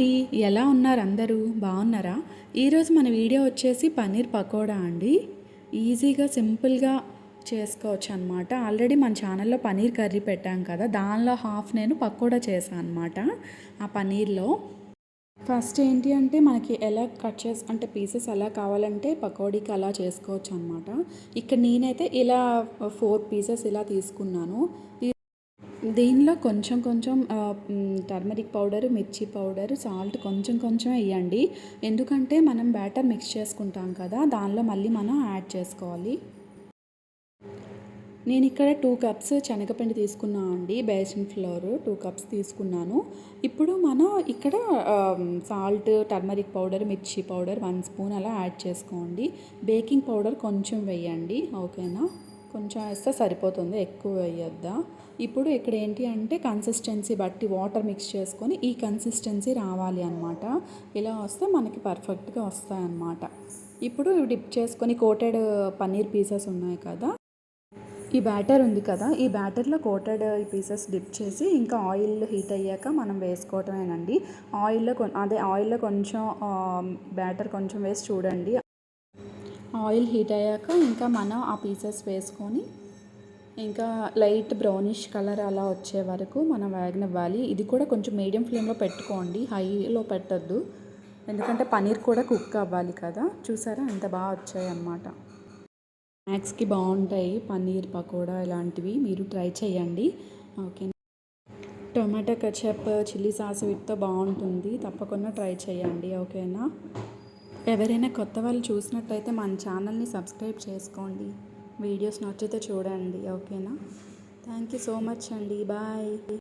అండి ఎలా ఉన్నారు అందరూ? బాగున్నారా? ఈరోజు మన వీడియో వచ్చేసి పన్నీర్ పకోడా అండి. ఈజీగా సింపుల్గా చేసుకోవచ్చు అనమాట ఆల్రెడీ మన ఛానల్లో పన్నీర్ కర్రీ పెట్టాం కదా దానిలో హాఫ్ నేను పకోడా చేశాను అనమాట ఆ పన్నీర్లో ఫస్ట్ ఏంటి అంటే మనకి ఎలా కట్ చేసి అంటే పీసెస్ ఎలా కావాలంటే పకోడీకి అలా చేసుకోవచ్చు అనమాట ఇక్కడ నేనైతే ఇలా ఫోర్ పీసెస్ ఇలా తీసుకున్నాను. దీనిలో కొంచెం కొంచెం turmeric powder mirchi powder salt కొంచెం కొంచెం వేయండి. ఎందుకంటే మనం బ్యాటర్ మిక్స్ చేసుకుంటాం కదా దానిలో మళ్ళీ మనం యాడ్ చేసుకోవాలి. నేను ఇక్కడ టూ కప్స్ శనగపిండి తీసుకున్నాను అండి బేసిన్ ఫ్లోర్ టూ కప్స్ తీసుకున్నాను. ఇప్పుడు మనం ఇక్కడ salt turmeric powder mirchi powder one spoon అలా యాడ్ చేసుకోండి. బేకింగ్ పౌడర్ కొంచెం వేయండి ఓకేనా? కొంచెం వేస్తే సరిపోతుంది ఎక్కువ వేయొద్దా? ఇప్పుడు ఇక్కడ ఏంటి అంటే కన్సిస్టెన్సీ బట్టి వాటర్ మిక్స్ చేసుకొని ఈ కన్సిస్టెన్సీ రావాలి అనమాట ఇలా వస్తే మనకి పర్ఫెక్ట్గా వస్తాయి అన్నమాట ఇప్పుడు డిప్ చేసుకొని కోటెడ్ పన్నీర్ పీసెస్ ఉన్నాయి కదా. ఈ బ్యాటర్ ఉంది కదా ఈ బ్యాటర్లో కోటెడ్ పీసెస్ డిప్ చేసి ఇంకా ఆయిల్ హీట్ అయ్యాక మనం వేసుకోవటమేనండి. ఆయిల్లో కొ అదే ఆయిల్లో కొంచెం బ్యాటర్ కొంచెం వేసి చూడండి. ఆయిల్ హీట్ అయ్యాక ఇంకా మనం ఆ పీసెస్ వేసుకొని ఇంకా లైట్ బ్రౌనిష్ కలర్ అలా వచ్చే వరకు మనం వేగనివ్వాలి. ఇది కూడా కొంచెం మీడియం ఫ్లేమ్లో పెట్టుకోండి. హైలో పెట్టద్దు. ఎందుకంటే పనీర్ కూడా కుక్ అవ్వాలి కదా. చూసారా? ఎంత బాగా వచ్చాయి అన్నమాట స్నాక్స్కి బాగుంటాయి. పన్నీర్ పకోడా ఇలాంటివి. మీరు ట్రై చేయండి. Okay. Tomato ketchup chilli sauce వీటితో బాగుంటుంది. తప్పకుండా ట్రై చేయండి. ఓకేనా? ఎవరైనా కొత్త వాళ్ళు చూసినట్టయితే మన ఛానల్ని సబ్స్క్రైబ్ చేసుకోండి. వీడియోస్ నచ్చితే చూడండి ఓకేనా? థ్యాంక్ యూ సో మచ్ అండి. బాయ్.